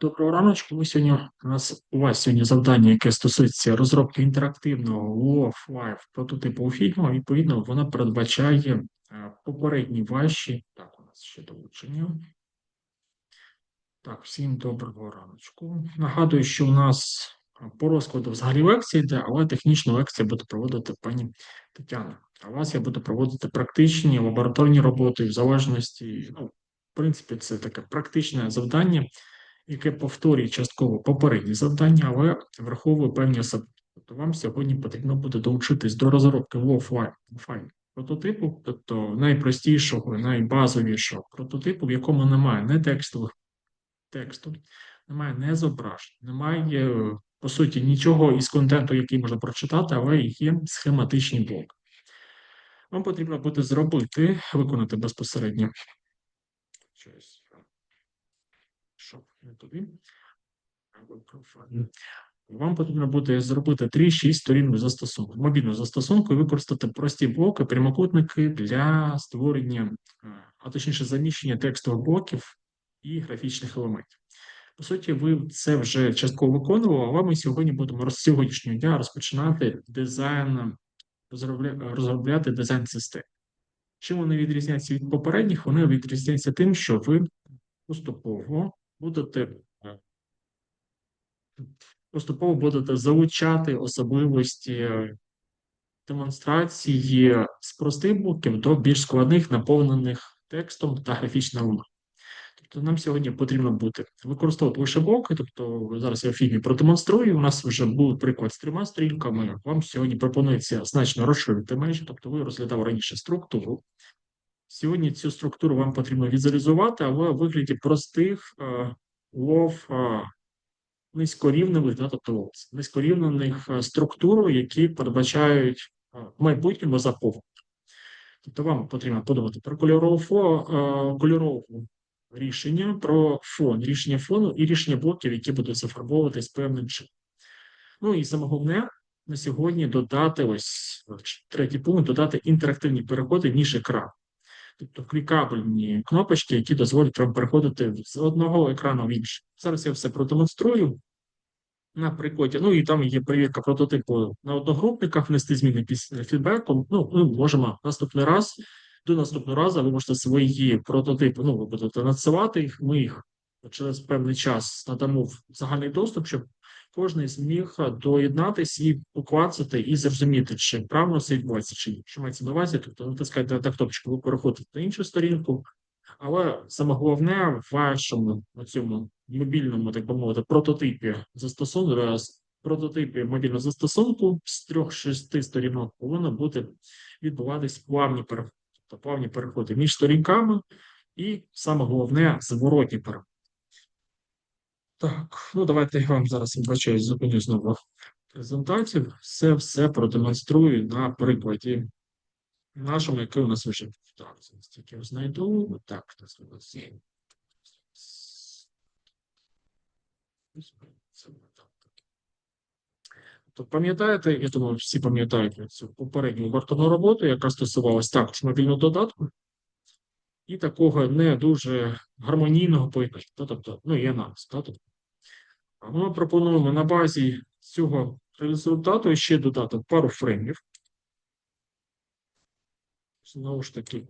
Доброго раночку. Ми сьогодні у нас у вас сьогодні завдання, яке стосується розробки інтерактивного Wolf прототипу у фільму. Відповідно, вона передбачає е, попередні ваші. Так, у нас ще долучення. Так, всім доброго раночку. Нагадую, що у нас е, по розкладу взагалі лекція йде, але технічну лекцію буде проводити пані Тетяна. А вас я буду проводити практичні лабораторні роботи в залежності. Ну, в принципі, це таке практичне завдання яке повторює частково попередні завдання, але враховує певні особливості. Тобто вам сьогодні потрібно буде долучитись до розробки в офлайн прототипу, тобто найпростішого, найбазовішого прототипу, в якому немає не текстових тексту, немає не зображень, немає, по суті, нічого із контенту, який можна прочитати, але є схематичні блоки. Вам потрібно буде зробити, виконати безпосередньо щось щоб не туди. Вам потрібно буде зробити 3-6 сторін застосунку, мобільного застосунку і використати прості блоки, прямокутники для створення, а точніше заміщення текстових блоків і графічних елементів. По суті, ви це вже частково виконували, але ми сьогодні будемо з сьогоднішнього дня розпочинати дизайн, розробляти дизайн систем. Чим вони відрізняються від попередніх? Вони відрізняються тим, що ви поступово будете поступово будете залучати особливості демонстрації з простих блоків до більш складних, наповнених текстом та графічним. Тобто нам сьогодні потрібно буде використовувати лише блоки, тобто зараз я в фільмі продемонструю, у нас вже був приклад з трьома стрілками, вам сьогодні пропонується значно розширити межі, тобто ви розглядав раніше структуру, Сьогодні цю структуру вам потрібно візуалізувати, але в вигляді простих лов е, низькорівневих, да, тобто низькорівнених е, структур, які передбачають е, в майбутньому заповнення. Тобто вам потрібно подумати про кольорову кольорову рішення, про фон, рішення фону і рішення блоків, які будуть зафарбовуватись певним чином. Ну і саме головне на сьогодні додати ось третій пункт додати інтерактивні переходи ніж екран тобто клікабельні кнопочки, які дозволять вам переходити з одного екрану в інший. Зараз я все продемонструю. На прикладі, ну і там є перевірка прототипу на одногрупниках, внести зміни після фідбеку. Ну, ми можемо наступний раз, до наступного разу ви можете свої прототипи, ну, ви будете надсилати їх, ми їх через певний час надамо в загальний доступ, щоб кожен зміг е, доєднатися і поклацати, і зрозуміти, чи правильно все відбувається, чи. Що мається на увазі, тобто натискаєте на кнопочку, ви переходите на іншу сторінку, але саме головне в вашому цьому мобільному, так би мовити, прототипі застосунку, е, прототипі мобільного застосунку з трьох-шести сторінок повинно бути відбуватись плавні переходи, тобто плавні переходи між сторінками, і саме головне зворотні переходи. Так, ну давайте я вам зараз вибачаю, зупиню знову презентацію. Все все продемонструю на прикладі нашому, який у нас вже так, тільки знайду. Так, то пам'ятаєте, я думаю, всі пам'ятають цю попередню вартовну роботу, яка стосувалась також мобільного додатку, і такого не дуже гармонійного поєднання. Тобто, ну, є нас, тобто, ми пропонуємо на базі цього результату ще додати пару фреймів. Знову ж таки,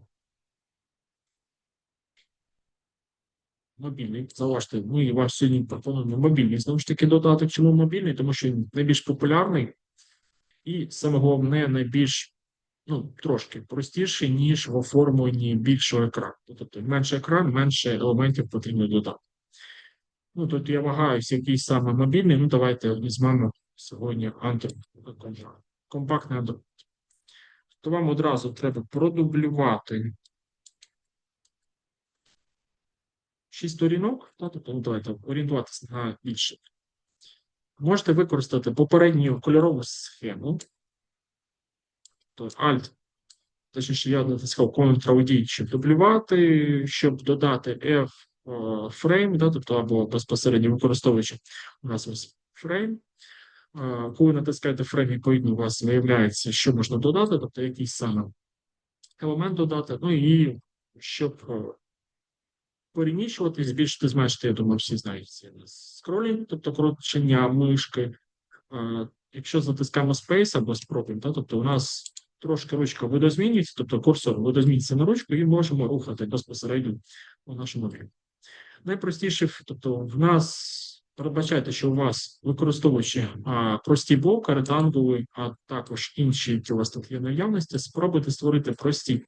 мобільний. Заважте, ми вам сьогодні пропонуємо мобільний. Знову ж таки, додаток. Чому мобільний? Тому що він найбільш популярний і саме головне, найбільш ну, трошки простіший, ніж в оформленні більшого екрану. Тобто менше екран, менше елементів потрібно додати. Ну, тут я вагаюся, який саме мобільний. Ну, давайте візьмемо сьогодні компактний Android. То вам одразу треба продублювати 6 сторінок, та, тобто, ну, давайте орієнтуватися на більше. Можете використати попередню кольорову схему. Тобто Alt, точніше, я натискав Ctrl-D, щоб дублювати, щоб додати F фрейм, да, тобто або безпосередньо використовуючи у нас ось фрейм. Коли натискаєте фрейм, відповідно, у вас виявляється, що можна додати, тобто якийсь саме елемент додати, ну і щоб переміщувати, збільшити, зменшити, я думаю, всі знають це скролінг, тобто коротшення мишки. Е, Якщо затискаємо Space або спробуємо, та, тобто у нас трошки ручка видозмінюється, тобто курсор видозмінюється на ручку і можемо рухати безпосередньо у нашому вікні. Найпростіше, тобто в нас передбачайте, що у вас використовуючи а, прості блоки, ретангули, а також інші, які у наявності, спробуйте створити прості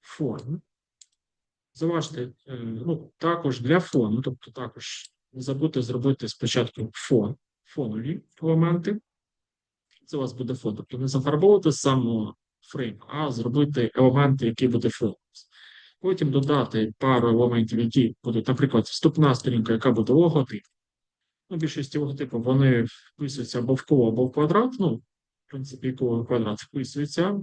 форми. Заважте, е, ну, також для фону, тобто також не забудьте зробити спочатку фон, фонові елементи. Це у вас буде фон. Тобто не зафарбовувати сам фрейм, а зробити елементи, які буде фон. Потім додати пару елементів, які будуть, наприклад, вступна сторінка, яка буде логотип. Ну, більшості логотипів вони вписуються або в коло, або в квадрат. Ну, в принципі, коло квадрат вписується.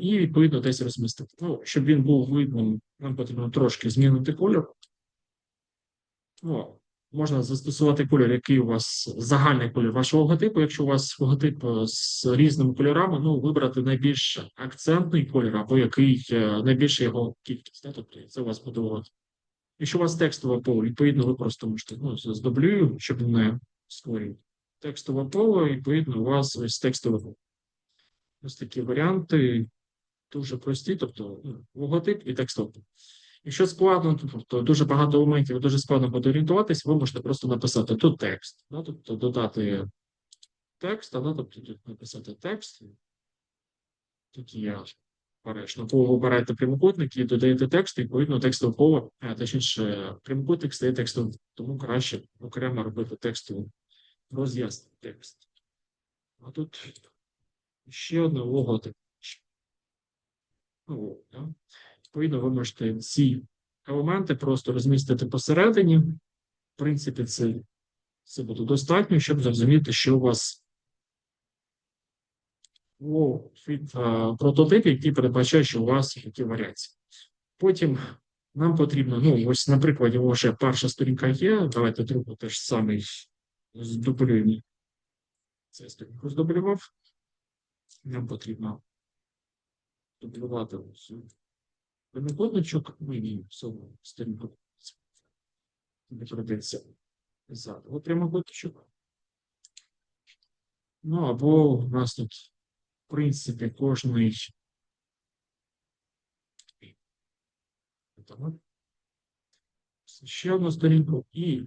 І відповідно десь розмістити. Ну, щоб він був видним, нам потрібно трошки змінити кольор. Ну, можна застосувати кольор, який у вас загальний кольор вашого логотипу. Якщо у вас логотип е, з різними кольорами, ну вибрати найбільш акцентний кольор, або який е, найбільша його кількість. Тобто це у вас буде. Якщо у вас текстове поле, відповідно, ви просто можете ну, з дублюю, щоб не створювати. Текстове поле, відповідно, у вас ось текстове поле. Ось такі варіанти дуже прості, тобто ну, логотип і текстове поле. Якщо складно, тобто дуже багато елементів, дуже складно буде орієнтуватись, ви можете просто написати тут текст, да, тобто додати текст, да, тобто тут написати текст. Тут є перечно. Ви обираєте прямокутник і додаєте текст, відповідно текстове поле, а точніше, прямокутник стає текстом, тому краще окремо робити текстову роз'яснення текст. А тут ще одне логотип. Ну, да. Відповідно, ви можете ці елементи просто розмістити посередині. В принципі, це, це буде достатньо, щоб зрозуміти, що у вас у прототип, який передбачає, що у вас такі варіації. Потім нам потрібно, ну, ось, на прикладі, вже перша сторінка є. Давайте другу теж самий здублюємо. Це сторінку здублював. Нам потрібно дублювати прямокутничок, ну і всього сторінку. Не придеться ззаду. прямокутничок. Ну, або у нас тут, в принципі, кожний. Ще одну сторінку. І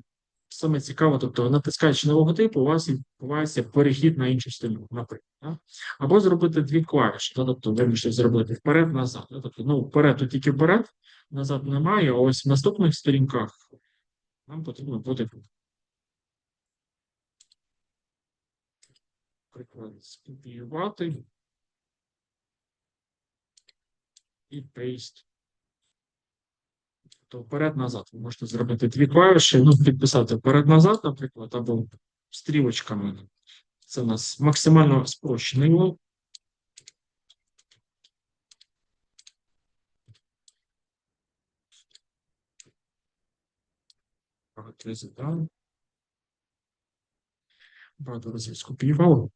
саме цікаво, тобто, натискаючи на логотип, у вас відбувається перехід на іншу сторінку, наприклад. Да? Або зробити дві клавіші, да? тобто ви можете зробити вперед-назад. Да? Тобто, ну, вперед, то тільки вперед, назад немає, а ось в наступних сторінках нам потрібно буде приклад скопіювати і paste. Тобто вперед-назад. Ви можете зробити дві клавіші, ну, підписати вперед-назад, наприклад, або стрілочками. Це у нас максимально спрощений лог. Багато дали. Багато разів скопіював.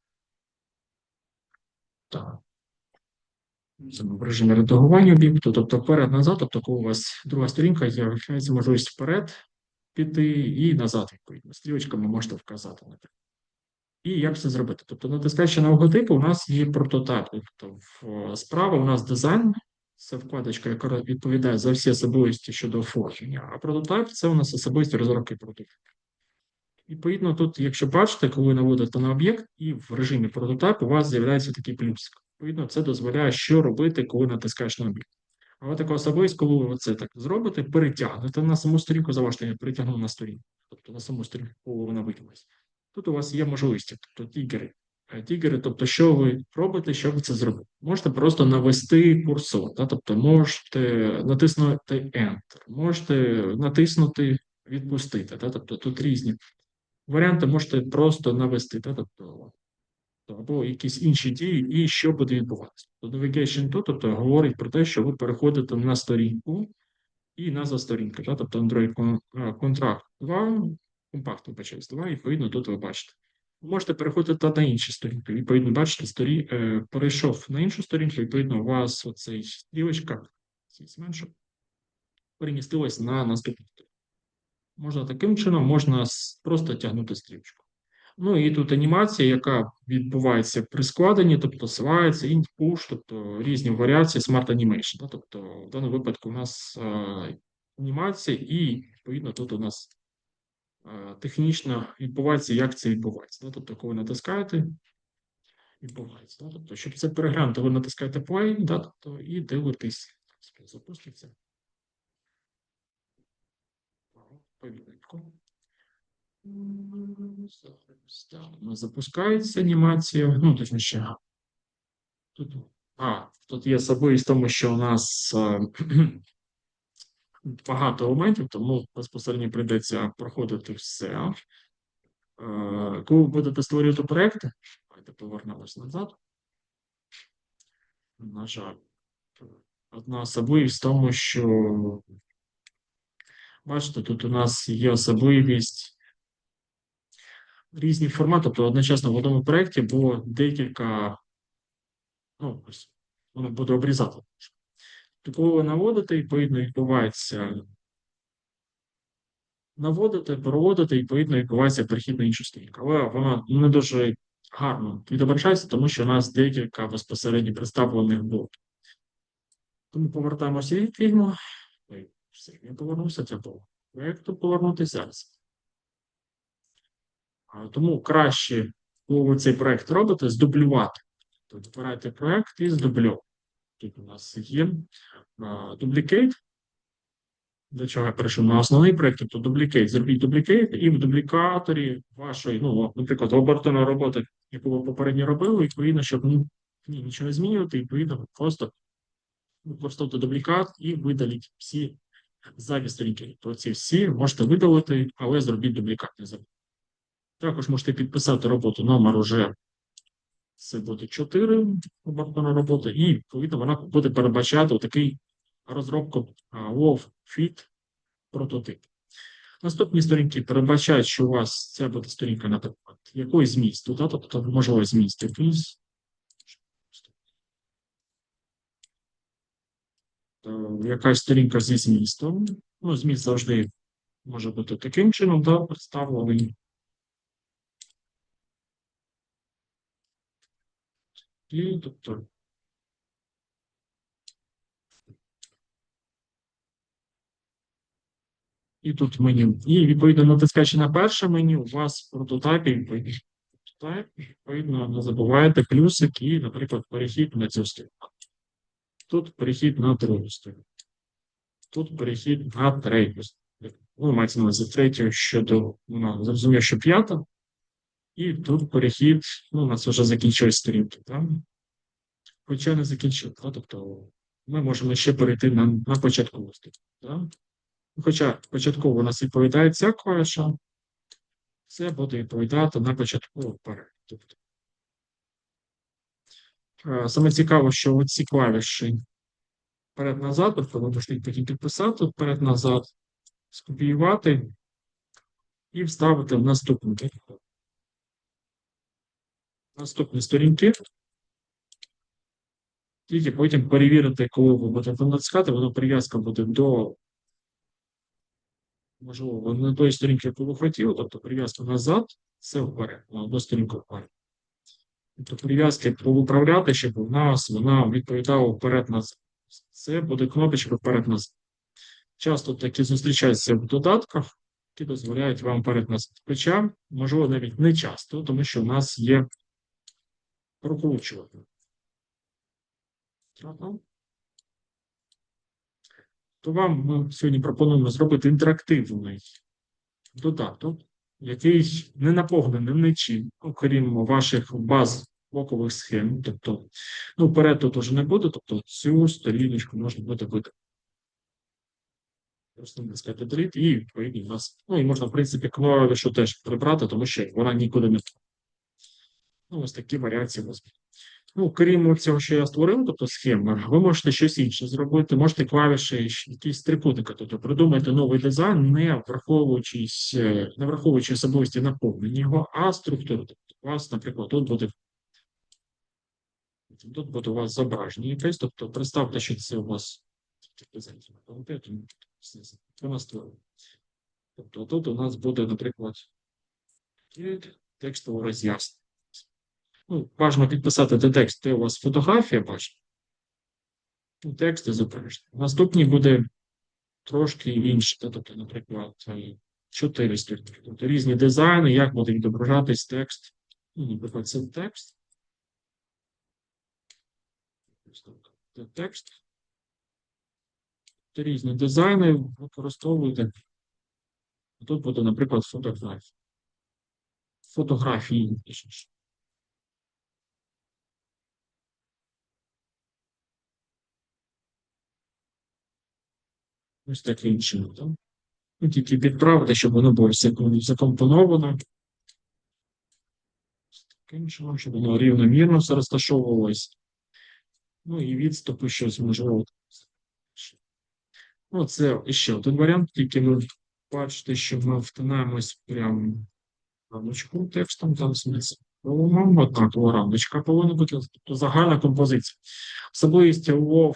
Так. В режимі редагування об'єкту, тобто вперед-назад, тобто коли у вас друга сторінка, з'являється можливість вперед піти і назад, відповідно. Стрілочками можете вказати. Наприклад. І як це зробити? Тобто, натискаючи на логотип, у нас є прототип. Тобто, справа у нас дизайн, це вкладочка, яка відповідає за всі особливості щодо оформлення, а прототип це у нас особисті розробки прототипу. Відповідно, тут, якщо бачите, коли наводите на об'єкт, і в режимі прототип у вас з'являється такий плюсик. Відповідно, це дозволяє, що робити, коли натискаєш на об'єкт. Але така особливість, коли ви це так зробите, перетягнете на саму сторінку, заважте, я перетягнув на сторінку, тобто на саму сторінку, коли вона виклалась. Тут у вас є можливості, тобто тігери. Тігери, тобто, що ви робите, щоб це зробити? Можете просто навести курсор, да? тобто можете натиснути Enter, можете натиснути відпустити. Да? Тобто тут різні варіанти можете просто навести, да? тобто, або якісь інші дії, і що буде відбуватися. Тобто Navigation тут тобто, говорить про те, що ви переходите на сторінку і назва сторінки, да? тобто Android Contract 2 компактно вибачаюсь, два, і відповідно тут ви бачите. Ви можете переходити на інші сторінки. Відповідно, бачите, сторі... е, перейшов на іншу сторінку, відповідно, у вас оцей стрілочка, зменшу, перемістилась на наступну сторінку. Можна таким чином, можна просто тягнути стрічку. Ну і тут анімація, яка відбувається при складенні, тобто силається, int, push, тобто різні варіації Smart Animation. да, Тобто в даному випадку у нас е, анімація, і відповідно тут у нас е, технічно відбувається, як це відбувається. да, Тобто, коли натискаєте, відбувається. Да? Тобто, щоб це переглянути, ви натискаєте play, да? тобто, і дивитесь. Запуститься. Повільненько. Запускається анімація. Ну, точніше. Тут, а, тут є особливість тому, що у нас е, багато елементів, тому безпосередньо прийдеться проходити все. Е, Коли будете створювати проекти, давайте повернемось назад. На жаль, одна особливість в тому, що бачите, тут у нас є особливість різні формати, тобто одночасно в одному проєкті було декілька, ну, ось, воно буде обрізати. Коли ви наводите, відповідно, відбувається наводите, проводите, відповідно, відбувається перехід на іншу сторінку. Але вона не дуже гарно відображається, тому що у нас декілька безпосередньо представлених блоків. Тому повертаємося від фільму. Все, я повернувся, це було. Проєкту повернутися зараз. Тому краще, коли ви цей проєкт робите, здублювати. Тобто вибирайте проєкт і здублювати. Тут у нас є дублікейт. Для чого я перейшов на основний проєкт, тобто дублікейт. Зробіть дублікейт, і в дублікаторі вашої, ну, наприклад, лабораторної роботи, яку ви попередньо робили, відповідно, щоб ні, ні, нічого не змінювати, відповідно, просто використовуйте дублікат і видаліть всі зайві сторінки. То ці всі можете видалити, але зробіть дублікат не забудьте. Також можете підписати роботу номер уже це буде 4 лабораторна робота, і відповідно вона буде передбачати такий розробку WoW Fit прототип. Наступні сторінки передбачають, що у вас ця буде сторінка, наприклад, якоїсь змісту, да? тобто можливо зміст якийсь. Якась сторінка зі змістом. Ну, зміст завжди може бути таким чином, да, представлений. І, тобто, і тут меню. І відповідно натискаючи на перше меню, у вас в прототипі відповідно, відповідно, не забувайте плюсик і, наприклад, перехід на цю сторінку. Тут перехід на другу сторінку. Тут перехід на третю. Ну, мається на увазі третю щодо, ну, зрозуміло, що п'ята. І тут перехід, ну, у нас вже закінчилась сторінки, так? Хоча не закінчив, да? тобто ми можемо ще перейти на, на початкову сторінку. Хоча початково у нас відповідає ця клавіша, це буде відповідати на початкову вперед. Тобто, е, саме цікаво, що оці клавіші вперед-назад, тобто ви можете потім підписати вперед-назад, скопіювати і вставити в наступну наступні сторінки. Тільки потім перевірити, коли ви будете натискати, воно прив'язка буде до можливо, не тої сторінки, яку ви хотіли, тобто прив'язка назад, це вперед, на одну сторінку вперед. Тобто прив'язки повиправляти, щоб у нас вона відповідала вперед назад. Це буде кнопочка вперед назад. Часто такі зустрічаються в додатках, які дозволяють вам вперед назад. Хоча, можливо, навіть не часто, тому що у нас є прокручувати. То вам ми сьогодні пропонуємо зробити інтерактивний додаток, який не наповнений нічим, окрім ваших баз блокових схем. Тобто, ну, вперед тут уже не буде, тобто цю сторіночку можна буде видати. Натискати delete і відповідно у нас. Ну і можна, в принципі, клавішу теж прибрати, тому що вона нікуди не. Ну, ось такі варіації у. Ну, крім цього, що я створив, тобто схеми, ви можете щось інше зробити, можете клавіші, якісь трикутники, тобто придумайте новий дизайн, не враховуючись, е, не враховуючи особливості наповнення його, а структуру. Тобто, у вас, наприклад, тут буде тут буде у вас зображення якесь, тобто представте, що це у вас настроєння. Тобто тут у нас буде, наприклад, текстове роз'яснення. Ну, Важно підписати де текст, де у вас фотографія бачите. Ну, Тексти зображені. Наступний буде трошки інший, тобто, наприклад, е, чотири сторінки. Тобто різні дизайни, як буде відображатись текст. Ну, наприклад, це текст. Це текст. Це різні дизайни використовуйте. Тут буде, наприклад, фотографія. Фотографії. точніше. Ось таким чином. Ну, тільки підправити, щоб воно було закомпоновано. Таким чином, щоб воно рівномірно все розташовувалось. Ну і відступи щось можливо. Ну, це ще один варіант, тільки ви бачите, що ми втинаємось прямо рамочку текстом, там зміст. Однакова рамочка повинна бути, тобто загальна композиція. Особливість WoW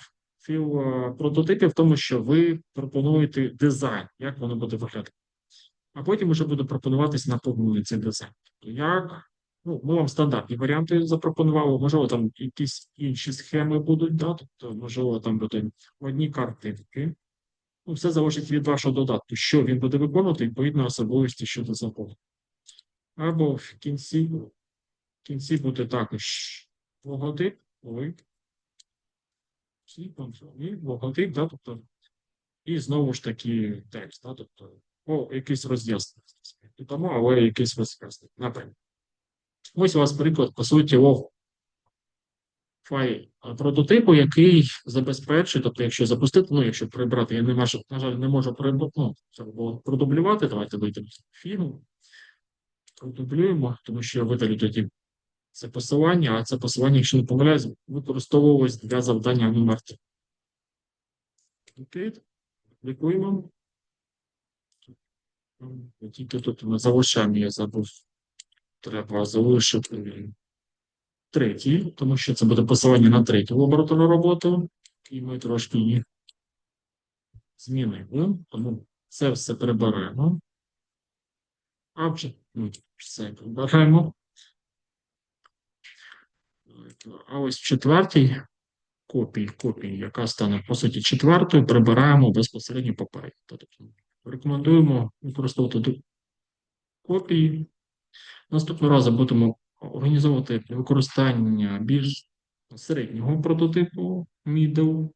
філ е, прототипів в тому, що ви пропонуєте дизайн, як воно буде виглядати. А потім вже буде пропонуватись наповнений цей дизайн. Тобто, як ну, ми вам стандартні варіанти запропонували, можливо, там якісь інші схеми будуть, да? тобто, можливо, там буде одні картинки. Ну, все залежить від вашого додатку, що він буде виконувати, відповідно особливості щодо заповнення. Або в кінці, в кінці буде також логотип, ой, всі контролі, логотип, да, тобто, і знову ж таки текст, да, тобто, о, якийсь роз'яснення. Тому, але якийсь роз'яснення. Наприклад. Ось у вас приклад, по суті, лого файл прототипу, який забезпечує, тобто, якщо запустити, ну, якщо прибрати, я не можу, на жаль, не можу прибрати, ну, це було продублювати, давайте вийдемо з фільму, продублюємо, тому що я видалю тоді це посилання, а це посилання, якщо не помиляюсь, використовувалось для завдання номер 3. Окей, клікуємо. Тільки тут ми залишаємо, я забув, треба залишити третій, тому що це буде посилання на третю лабораторну роботу, і ми трошки її змінили, тому це все приберемо. А вже ну, все прибираємо. А ось в четвертій копії, копії, яка стане, по суті, четвертою, прибираємо безпосередньо попередньо. Тобто рекомендуємо використовувати копії. Наступного разу будемо організовувати використання більш середнього прототипу middle.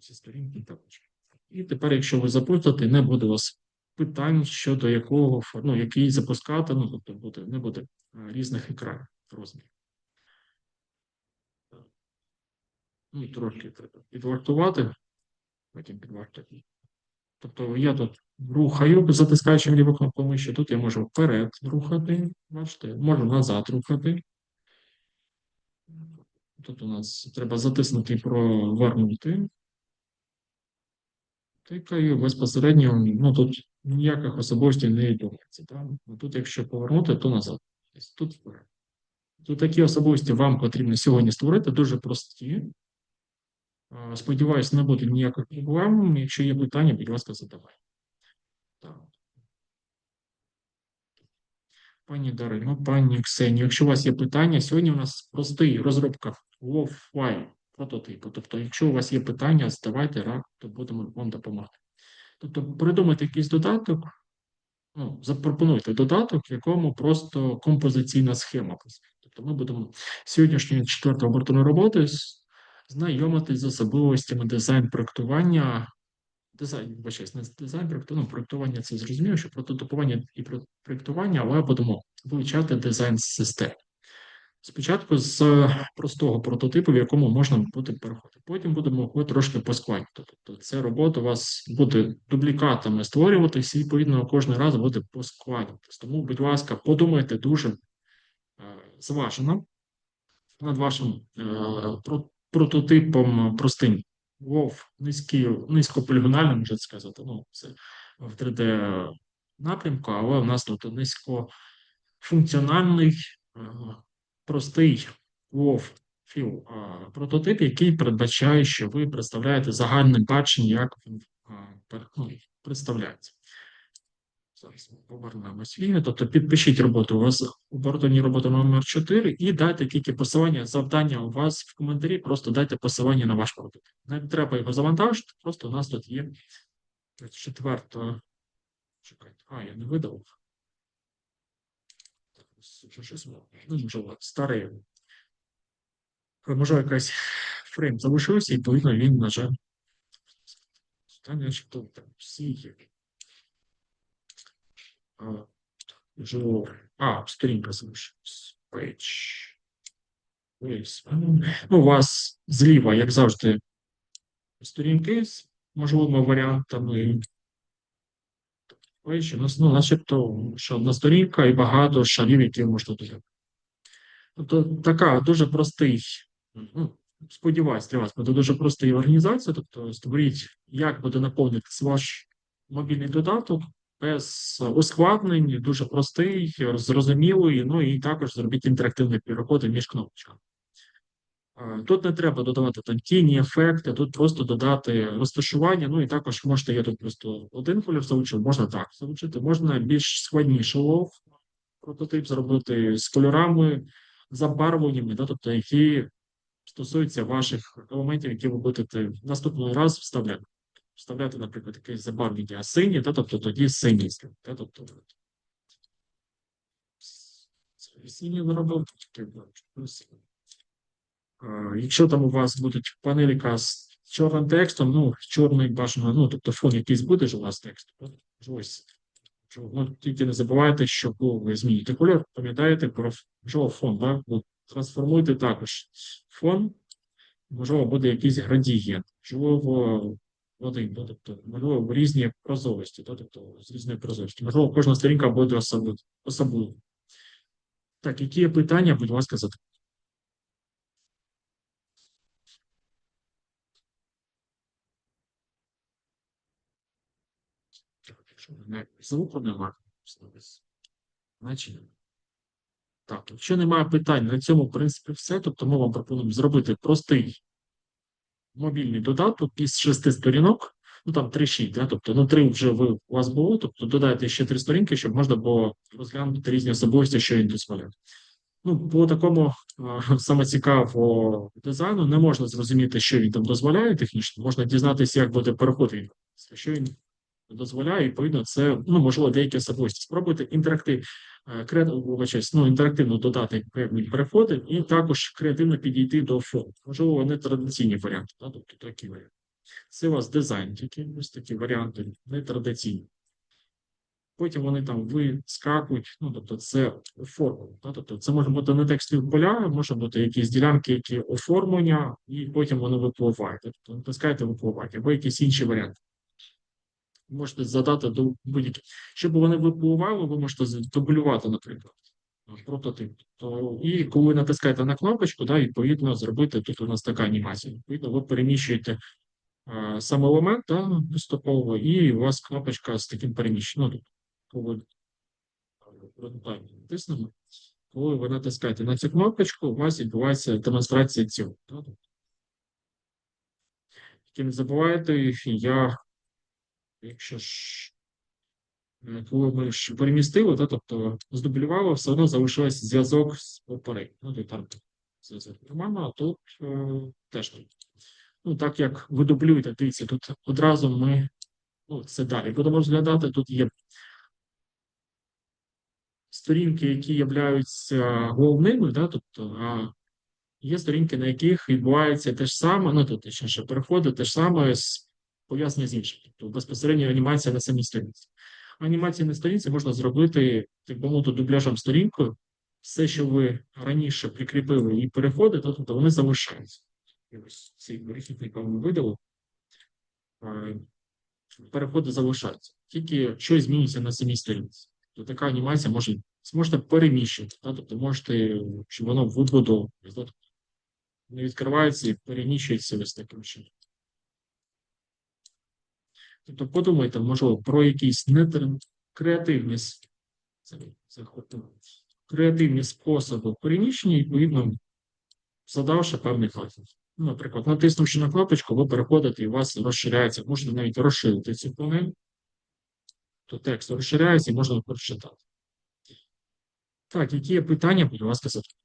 Ці сторінки також. І тепер, якщо ви запустите, не буде вас питань щодо якого ну, який запускати, ну, тобто буде, не буде різних екранів розмірів. Ну, трошки треба підвартувати, потім підвартувати. Тобто я тут рухаю, затискаючи ліву кнопку миші, тут я можу вперед рухати, бачите, можу назад рухати. Тут у нас треба затиснути і провернути. Тикаю безпосередньо, ну тут ніяких особливостей не відбувається. Тут, якщо повернути, то назад. Тут вперед. То такі особливості вам потрібно сьогодні створити, дуже прості. Сподіваюсь, не буде ніяких проблем. Якщо є питання, будь ласка, задавай. Так. Пані Дарино, пані Ксенію, якщо у вас є питання, сьогодні у нас простий розробка WoW прототипу. Тобто, якщо у вас є питання, задавайте рак, то будемо вам допомагати. Тобто, придумайте якийсь додаток, ну, запропонуйте додаток, якому просто композиційна схема. Тобто, ми будемо сьогоднішньої четвертої обертної роботи знайомитись з особливостями дизайн-проектування. Дизайн, вибачаюсь, не дизайн проектування, ну, проектування це зрозуміло, що прототипування і проектування, але будемо вивчати дизайн систем. Спочатку з простого прототипу, в якому можна буде переходити. Потім будемо трошки поскладнити. Тобто ця робота у вас буде дублікатами створюватися, і відповідно кожен раз буде поскладнитись. Тому, будь ласка, подумайте дуже е, зважено над вашим е, прототипом простим. WoW низький, низькополігональний, можна сказати. Ну, це в 3D напрямку, але у нас тут низькофункціональний. Простий WoW філ прототип, який передбачає, що ви представляєте загальне бачення, як він ну, представляється. Зараз ми повернемось в війни. Тобто підпишіть роботу у вас у бортоні робота номер 4 і дайте тільки посилання, завдання у вас в коментарі, просто дайте посилання на ваш продукт. Не треба його завантажити, просто у нас тут є четверта. Чекайте, а, я не видав. Щось ну, можливо, старий. Може, якась фрейм залишився, і відповідно він, на жаль, начебто там всі є. А, сторінка залишилась. Page. Ну, у вас зліва, як завжди, сторінки з можливими варіантами. Page у нас, ну, начебто, що одна сторінка і багато шарів, які можна додати. Тобто така дуже простий, ну, сподіваюсь, для вас буде дуже простий організація. Тобто створіть, як буде наповнитися ваш мобільний додаток без ускладнень, дуже простий, зрозумілий, ну і також зробіть інтерактивні переходи між кнопочками. Е, Тут не треба додавати там тіні, ефекти, тут просто додати розташування. Ну і також можете, я тут просто один колір залучив, можна так залучити, можна більш складніший лов прототип зробити з кольорами, забарвленнями, да, тобто які стосуються ваших елементів, які ви будете наступний раз вставляти. Вставляти, наприклад, якесь забарвлення синє, да, тобто тоді синій да, тобто синій зробив, то синій. Е, Якщо там у вас будуть панелька з чорним текстом, ну, чорний бажано, ну, тобто фон якийсь буде ж у вас текст, ось. Ну, тільки не забувайте, що коли ви зміните кольор, пам'ятаєте про можливо, фон, да? Ну, трансформуйте також фон, можливо, буде якийсь градієнт, можливо, один, да? тобто, можливо, в різні прозорості, да? тобто з різної прозорості. Можливо, кожна сторінка буде особливо. особливо. Так, які є питання, будь ласка, задайте. Так, якщо не- звуку немає, значить. Так, якщо немає питань, на цьому, в принципі, все. Тобто ми вам пропонуємо зробити простий мобільний додаток із шести сторінок. Ну там три шість, да? тобто ну три вже ви у вас було, тобто додайте ще три сторінки, щоб можна було розглянути різні особливості, що він дозволяє. Ну, по такому саме цікавого дизайну не можна зрозуміти, що він там дозволяє технічно. Можна дізнатися, як буде переход він, що він дозволяє, відповідно, це ну, можливо деякі особливості. Спробуйте інтерактив, е, вибачаюсь, ну, інтерактивно додати певні переходи, і також креативно підійти до фону. Можливо, не традиційні варіанти, да? тобто такі варіанти. Це у вас дизайн, тільки ось такі варіанти, не традиційні. Потім вони там вискакують, ну тобто це оформлення. Да? Тобто це може бути не текстові поля, може бути якісь ділянки, які оформлення, і потім вони випливають. Тобто натискаєте випливають, або якісь інші варіанти. Можете задати до будь-які. Щоб вони випливали, ви можете дублювати, наприклад, прототип. То, і коли натискаєте на кнопочку, да, відповідно, зробити тут у нас така анімація. Відповідно, ви переміщуєте а, сам елемент да, поступово, і у вас кнопочка з таким переміщенням. Ну, коли натиснемо, коли ви натискаєте на цю кнопочку, у вас відбувається демонстрація цього. Да? Не забувайте, я, якщо ж коли ми ж перемістили, да, тобто здублювало, все одно залишився зв'язок з попереднім. Ну, то там зв'язок нормально, а тут е, теж. Ну, так як ви дублюєте, дивіться, тут одразу ми, ну, це далі будемо розглядати, тут є сторінки, які являються головними, да, тобто, а є сторінки, на яких відбувається те ж саме, ну тут точніше переходить те ж саме з пов'язане з іншим, тобто безпосередньо анімація на самій сторінці. Анімація на сторінці можна зробити так би дубляжем сторінкою. Все, що ви раніше прикріпили і переходите, тобто вони залишаються. І ось цей перехідник вам видали. Переходи залишаються. Тільки щось змінюється на самій сторінці то така анімація може зможете переміщувати, да? тобто можете, щоб воно вибудовувалось, да? не відкривається і переміщується ось таким чином. Тобто подумайте, можливо, про якісь креативні, креативні способи переміщення, відповідно, задавши певний класів. Ну, Наприклад, натиснувши на кнопочку, ви переходите і у вас розширяється, можете навіть розширити цю панель, то текст розширяється і можна прочитати. Так, які є питання, будь ласка, запитайте.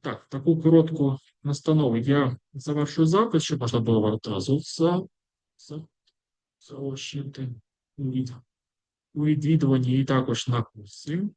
Так, таку коротку настанову я завершу запис, щоб можна було одразу за, за, залишити у від- у відвідуванні і також на курсі.